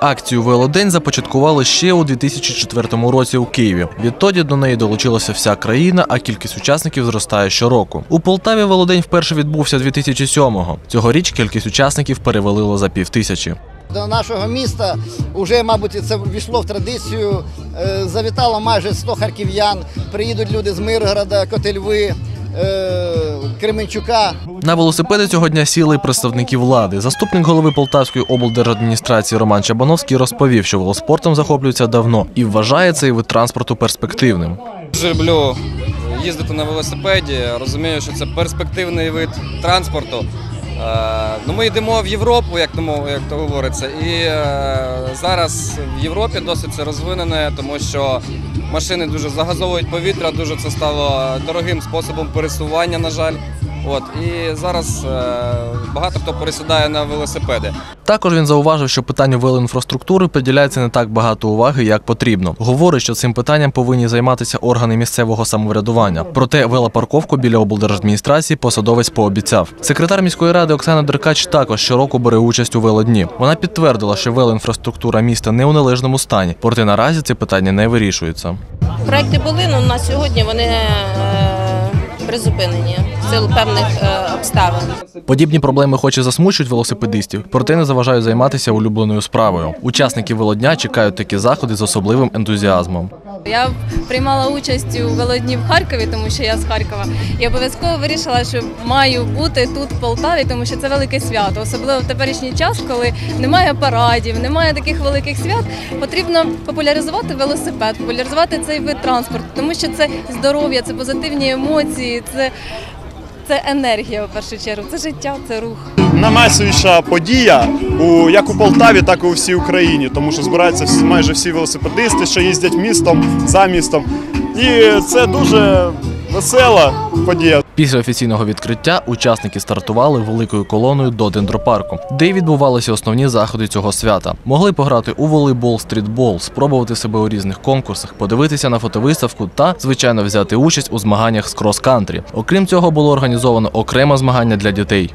Акцію Велодень започаткували ще у 2004 році у Києві. Відтоді до неї долучилася вся країна, а кількість учасників зростає щороку. У Полтаві Велодень вперше відбувся 2007-го. Цьогоріч кількість учасників перевалило за півтисячі. До нашого міста вже, мабуть, це ввійшло в традицію. Е, Завітало майже 100 харків'ян. Приїдуть люди з Миргорода, Котельви, Кременчука. На велосипеди цього дня сіли й представники влади. Заступник голови Полтавської облдержадміністрації Роман Чабановський розповів, що велоспортом захоплюється давно і вважає цей вид транспорту перспективним. Дуже люблю їздити на велосипеді. Розумію, що це перспективний вид транспорту. Е, Ну, ми йдемо в Європу, як тому, як то говориться, і е, зараз в Європі досить це розвинене, тому що машини дуже загазовують повітря, дуже це стало дорогим способом пересування, на жаль. От і зараз е, багато хто пересідає на велосипеди. Також він зауважив, що питанню велоінфраструктури приділяється не так багато уваги, як потрібно. Говорить, що цим питанням повинні займатися органи місцевого самоврядування. Проте велопарковку біля облдержадміністрації посадовець пообіцяв. Секретар міської ради Оксана Деркач також щороку бере участь у велодні. Вона підтвердила, що велоінфраструктура міста не у належному стані, проте наразі ці питання не вирішуються. Проекти були, але на сьогодні вони е, призупинені в силу певних е, обставин. Подібні проблеми хоч і засмучують велосипедистів, проте не заважають займатися улюбленою справою. Учасники велодня чекають такі заходи з особливим ентузіазмом. Я приймала участь у велодні в Харкові, тому що я з Харкова, і обов'язково вирішила, що маю бути тут в Полтаві, тому що це велике свято. Особливо в теперішній час, коли немає парадів, немає таких великих свят. Потрібно популяризувати велосипед, популяризувати цей вид транспорту, тому що це здоров'я, це позитивні емоції, це, це енергія в першу чергу, це життя, це рух. Наймасовіша подія у як у Полтаві, так і у всій Україні, тому що збираються всі, майже всі велосипедисти, що їздять містом за містом. І це дуже весела подія. Після офіційного відкриття учасники стартували великою колоною до дендропарку, де й відбувалися основні заходи цього свята. Могли пограти у волейбол, стрітбол, спробувати себе у різних конкурсах, подивитися на фотовиставку та, звичайно, взяти участь у змаганнях з крос-кантрі. Окрім цього, було організовано окреме змагання для дітей.